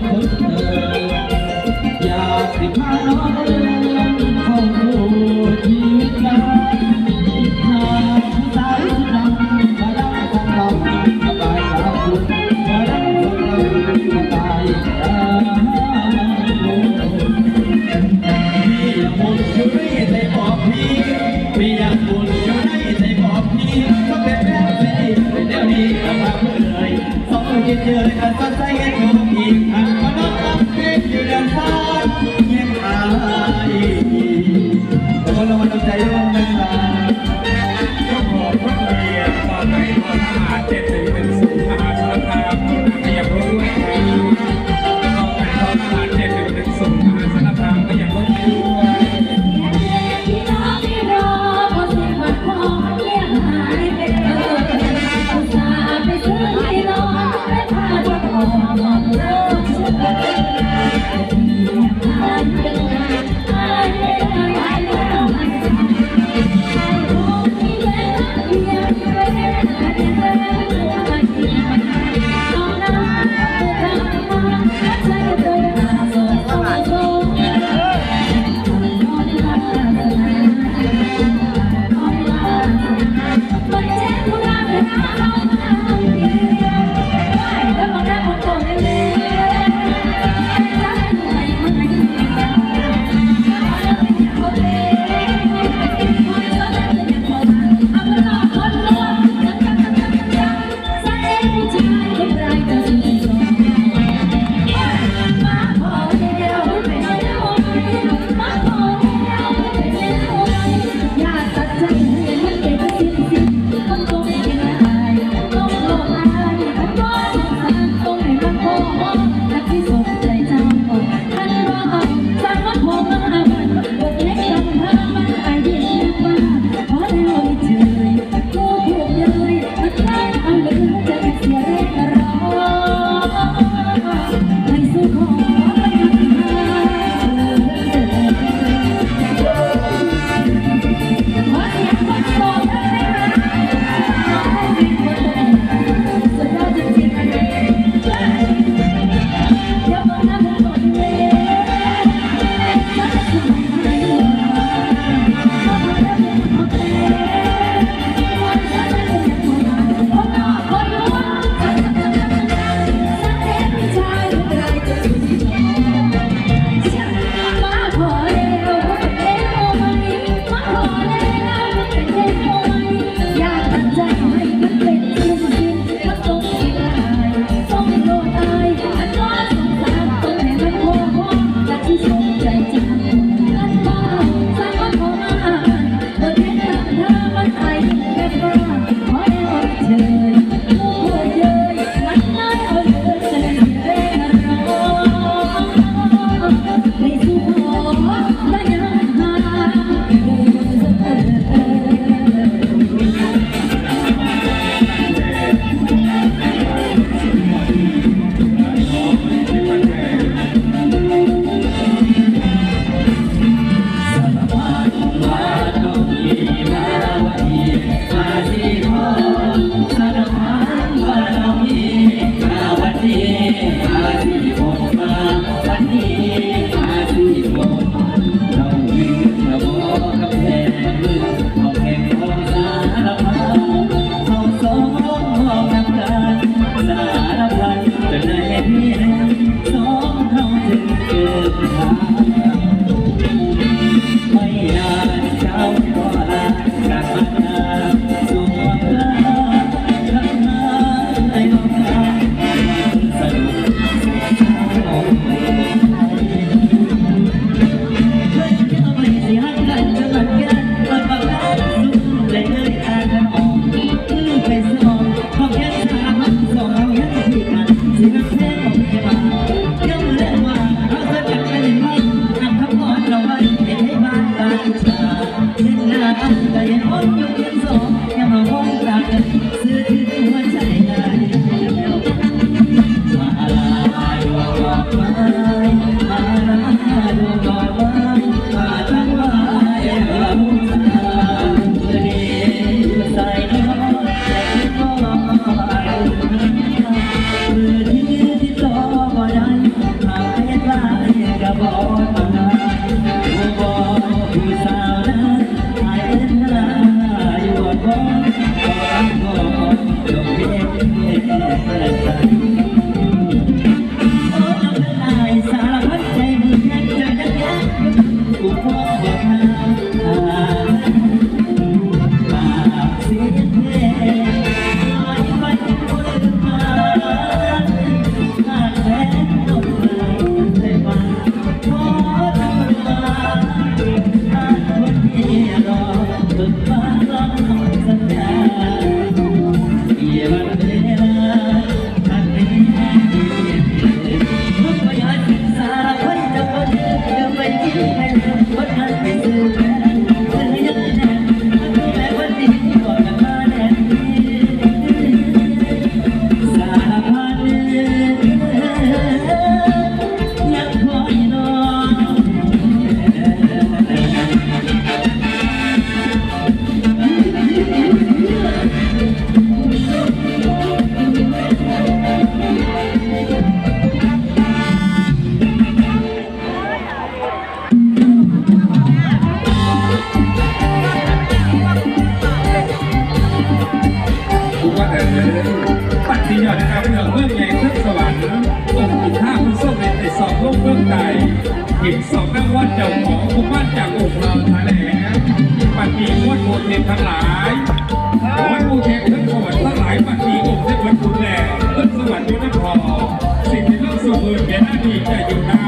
คนเธออยากสิพาน้อง Yeah. เห็นสองนั่วัดเจ้าของผู้บ้านจากอุกเราทะเปัดมีวัดโมเทนทั้งหลายวัดโมเทนทั้งสวรรค์ทั้งหลายปัดมีอกเทวัคุณแหล่เลิศสวรรค์นั่พอสิ่งที่เลิศสุดเลยแก่หน้าที่จะอยู่หน้า